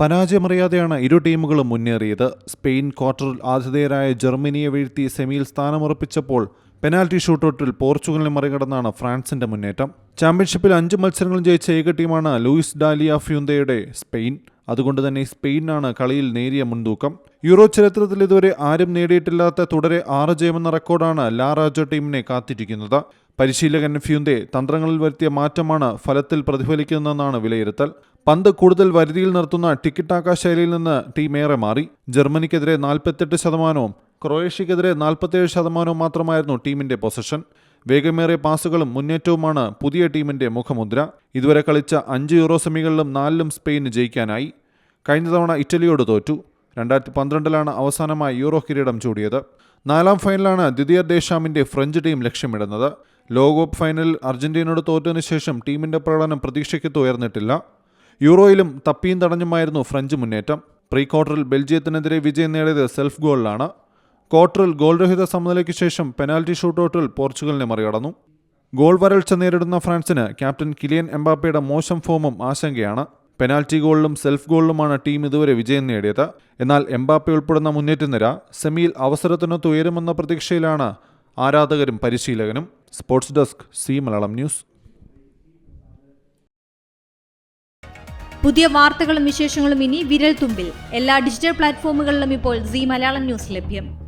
പരാജയമറിയാതെയാണ് ഇരു ടീമുകളും മുന്നേറിയത്. സ്പെയിൻ ക്വാർട്ടറിൽ ആതിഥേയരായ ജർമ്മനിയെ വീഴ്ത്തി സെമിയിൽ സ്ഥാനമുറപ്പിച്ചപ്പോൾ പെനാൽറ്റി ഷൂട്ടൌട്ടിൽ പോർച്ചുഗലിനെ മറികടന്നാണ് ഫ്രാൻസിന്റെ മുന്നേറ്റം. ചാമ്പ്യൻഷിപ്പിൽ അഞ്ച് മത്സരങ്ങളും ജയിച്ച ഏക ടീമാണ് ലൂയിസ് ഡാലിയ ഫ്യൂന്തയുടെ സ്പെയിൻ. അതുകൊണ്ട് തന്നെ സ്പെയിനാണ് കളിയിൽ നേരിയ മുൻതൂക്കം. യൂറോ ചരിത്രത്തിൽ ഇതുവരെ ആരും നേടിയിട്ടില്ലാത്ത തുടരെ ആറ് ജയമെന്ന റെക്കോർഡാണ് ലാറാജോ ടീമിനെ കാത്തിരിക്കുന്നത്. പരിശീലകൻ ഫ്യൂന്തെ തന്ത്രങ്ങളിൽ വരുത്തിയ മാറ്റമാണ് ഫലത്തിൽ പ്രതിഫലിക്കുന്നതെന്നാണ് വിലയിരുത്തൽ. പന്ത് കൂടുതൽ വരുതിയിൽ നിർത്തുന്ന ടിക്കിട്ടാക്ക ശൈലിയിൽ നിന്ന് ടീമേറെ മാറി. ജർമ്മനിക്കെതിരെ നാൽപ്പത്തെട്ട് ശതമാനവും ക്രൊയേഷ്യക്കെതിരെ നാൽപ്പത്തേഴ് ശതമാനവും മാത്രമായിരുന്നു ടീമിന്റെ പൊസഷൻ. വേഗമേറിയ പാസുകളും മുന്നേറ്റവുമാണ് പുതിയ ടീമിന്റെ മുഖമുദ്ര. ഇതുവരെ കളിച്ച അഞ്ച് യൂറോ സെമികളിലും നാലിലും സ്പെയിന് ജയിക്കാനായി. കഴിഞ്ഞ തവണ ഇറ്റലിയോട് തോറ്റു. രണ്ടായിരത്തി പന്ത്രണ്ടിലാണ് അവസാനമായി യൂറോ കിരീടം ചൂടിയത്. നാലാം ഫൈനലാണ് ദിദിയർ ദേശാമിന്റെ ഫ്രഞ്ച് ടീം ലക്ഷ്യമിടുന്നത്. ലോകകപ്പ് ഫൈനലിൽ അർജന്റീനയോട് തോറ്റതിനു ശേഷം ടീമിന്റെ പ്രകടനം പ്രതീക്ഷയ്ക്കത്ത് ഉയർന്നിട്ടില്ല. യൂറോയിലും തപ്പിയും തടഞ്ഞുമായിരുന്നു ഫ്രഞ്ച് മുന്നേറ്റം. പ്രീ ക്വാർട്ടറിൽ ബെൽജിയത്തിനെതിരെ വിജയം നേടിയത് സെൽഫ് ഗോളിലാണ്. ക്വാർട്ടറിൽ ഗോൾരഹിത സമനിലയ്ക്ക് ശേഷം പെനാൽറ്റി ഷൂട്ടൌട്ടിൽ പോർച്ചുഗലിനെ മറികടന്നു. ഗോൾ വരൾച്ച നേരിടുന്ന ഫ്രാൻസിന് ക്യാപ്റ്റൻ കിലിയൻ എംബാപ്പയുടെ മോശം ഫോമും ആശങ്കയാണ്. പെനാൽറ്റി ഗോളിലും സെൽഫ് ഗോളിലുമാണ് ടീം ഇതുവരെ വിജയം നേടിയത്. എന്നാൽ എംബാപ്പെ ഉൾപ്പെടുന്ന മുന്നേറ്റ നിര സെമിയിൽ അവസരത്തിനൊത്ത് ഉയരുമെന്ന പ്രതീക്ഷയിലാണ് ആരാധകരും പരിശീലകനും. Sports desk Zee Malayalam news. പുതിയ വാർത്തകളും വിശേഷങ്ങളും ഇനി വിരൽ തുമ്പിൽ എല്ലാ ഡിജിറ്റൽ പ്ലാറ്റ്ഫോമുകളിലും ഇപ്പോൾ സി മലയാളം ന്യൂസ് ലഭ്യം.